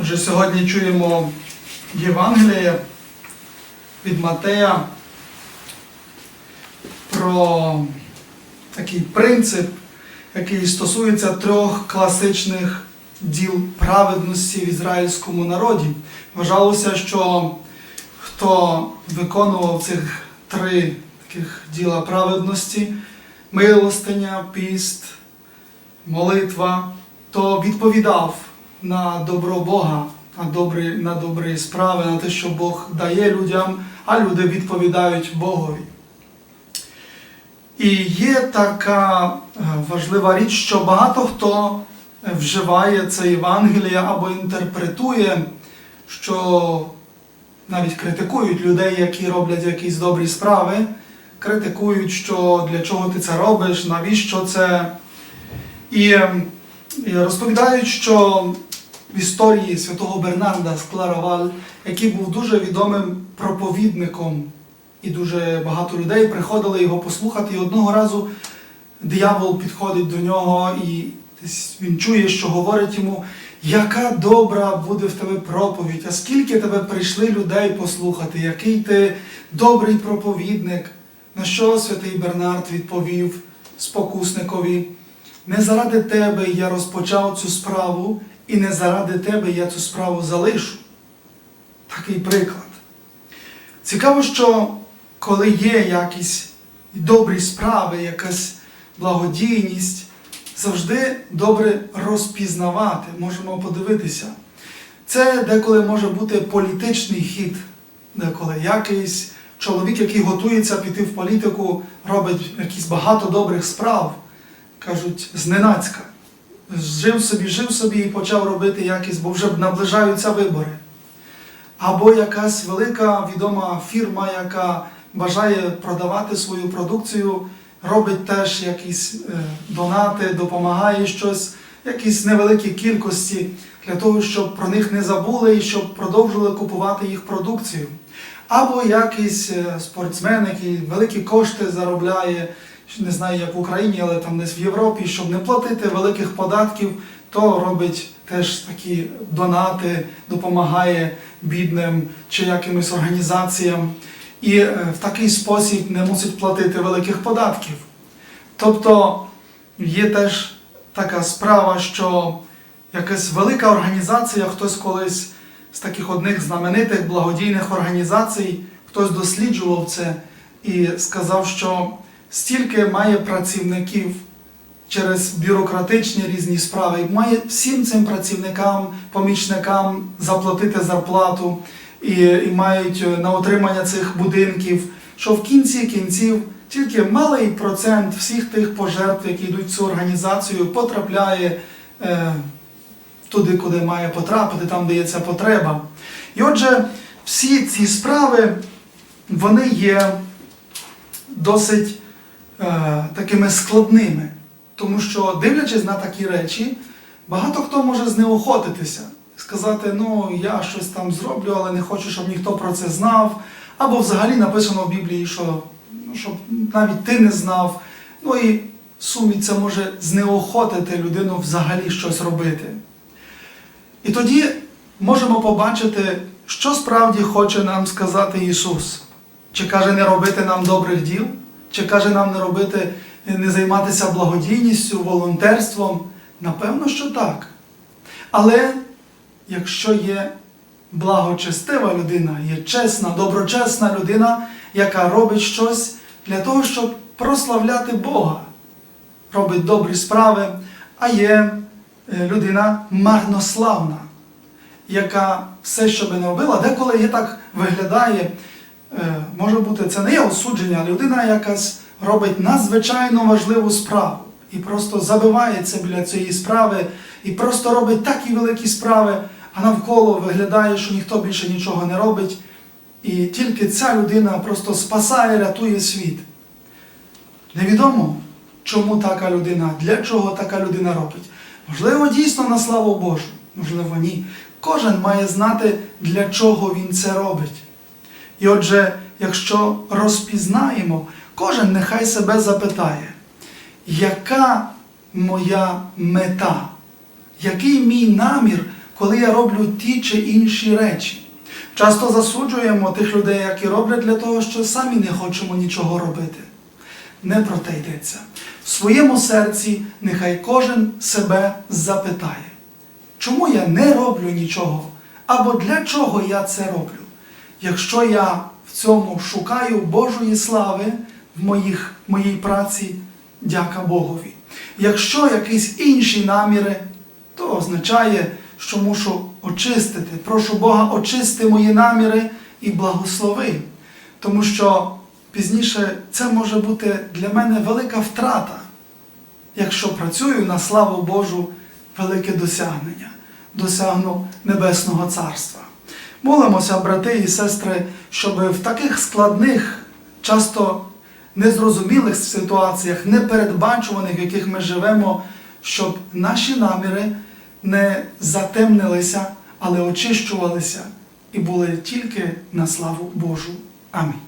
Отже, сьогодні чуємо Євангеліє від Матея про такий принцип, який стосується трьох класичних діл праведності в ізраїльському народі. Вважалося, що хто виконував цих три таких діла праведності, милостиня, піст, молитва, то відповідав на добро Бога, на добрі, на добрі справи, на те, що Бог дає людям, а люди відповідають Богові. І є така е, важлива річ, що багато хто вживає це Євангеліє або інтерпретує, що навіть критикують людей, які роблять якісь добрі справи, критикують, що для чого ти це робиш, навіщо це. Ем, і розповідають, що в історії святого Бернарда з Клараваль, який був дуже відомим проповідником, і дуже багато людей приходили його послухати. І одного разу диявол підходить до нього, і він чує, що говорить йому, яка добра буде в тебе проповідь, а скільки тебе прийшли людей послухати, який ти добрий проповідник. На що святий Бернард відповів спокусникові, не заради тебе я розпочав цю справу, і не заради тебе я цю справу залишу. Такий приклад. Цікаво, що коли є якісь добрі справи, якась благодійність, завжди добре розпізнавати, можемо подивитися. Це деколи може бути політичний хід, деколи якийсь чоловік, який готується піти в політику, робить якісь багато добрих справ, кажуть, зненацька. Жив собі, жив собі і почав робити якісь, бо вже наближаються вибори. Або якась велика відома фірма, яка бажає продавати свою продукцію, робить теж якісь е, донати, допомагає щось, якісь невеликі кількості для того, щоб про них не забули і щоб продовжували купувати їх продукцію. Або якийсь е, спортсмен, який великі кошти заробляє, не знаю, як в Україні, але там десь в Європі, щоб не платити великих податків, то робить теж такі донати, допомагає бідним чи якимось організаціям. І е, в такий спосіб не мусить платити великих податків. Тобто є теж така справа, що якась велика організація, хтось колись з таких одних знаменитих благодійних організацій, хтось досліджував це і сказав, що стільки має працівників через бюрократичні різні справи, має всім цим працівникам, помічникам заплатити зарплату і, і мають е, на отримання цих будинків, що в кінці кінців тільки малий процент всіх тих пожертв, які йдуть в цю організацію, потрапляє е, туди, куди має потрапити, там де є ця потреба. І отже, всі ці справи вони є досить такими складними, тому що, дивлячись на такі речі, багато хто може знеохотитися, сказати, ну я щось там зроблю, але не хочу, щоб ніхто про це знав. Або взагалі написано в Біблії, що ну, щоб навіть ти не знав. Ну і в сумі це може знеохотити людину взагалі щось робити. І тоді можемо побачити, що справді хоче нам сказати Ісус. Чи каже не робити нам добрих діл, чи каже нам не робити, не займатися благодійністю, волонтерством? Напевно, що так. Але якщо є благочестива людина, є чесна, доброчесна людина, яка робить щось для того, щоб прославляти Бога, робить добрі справи, а є е, людина марнославна, яка все, що би не робила, деколи є так виглядає, може бути, це не є осудження, а людина якась робить надзвичайно важливу справу і просто забивається біля цієї справи, і просто робить такі великі справи, а навколо виглядає, що ніхто більше нічого не робить. І тільки ця людина просто спасає, рятує світ. Невідомо, чому така людина, для чого така людина робить. Можливо, дійсно на славу Божу, можливо, ні. Кожен має знати, для чого він це робить. І отже, якщо розпізнаємо, кожен нехай себе запитає, яка моя мета, який мій намір, коли я роблю ті чи інші речі. Часто засуджуємо тих людей, які роблять для того, що самі не хочемо нічого робити. Не про те йдеться. В своєму серці нехай кожен себе запитає, чому я не роблю нічого, або для чого я це роблю. Якщо я в цьому шукаю Божої слави в моїх, моїй праці, дяка Богові. Якщо якісь інші наміри, то означає, що мушу очистити. Прошу Бога, очисти мої наміри і благослови. Тому що пізніше це може бути для мене велика втрата, якщо працюю на славу Божу, велике досягнення, досягну Небесного Царства. Молимося, брати і сестри, щоб в таких складних, часто незрозумілих ситуаціях, непередбачуваних, в яких ми живемо, щоб наші наміри не затемнилися, але очищувалися і були тільки на славу Божу. Амінь.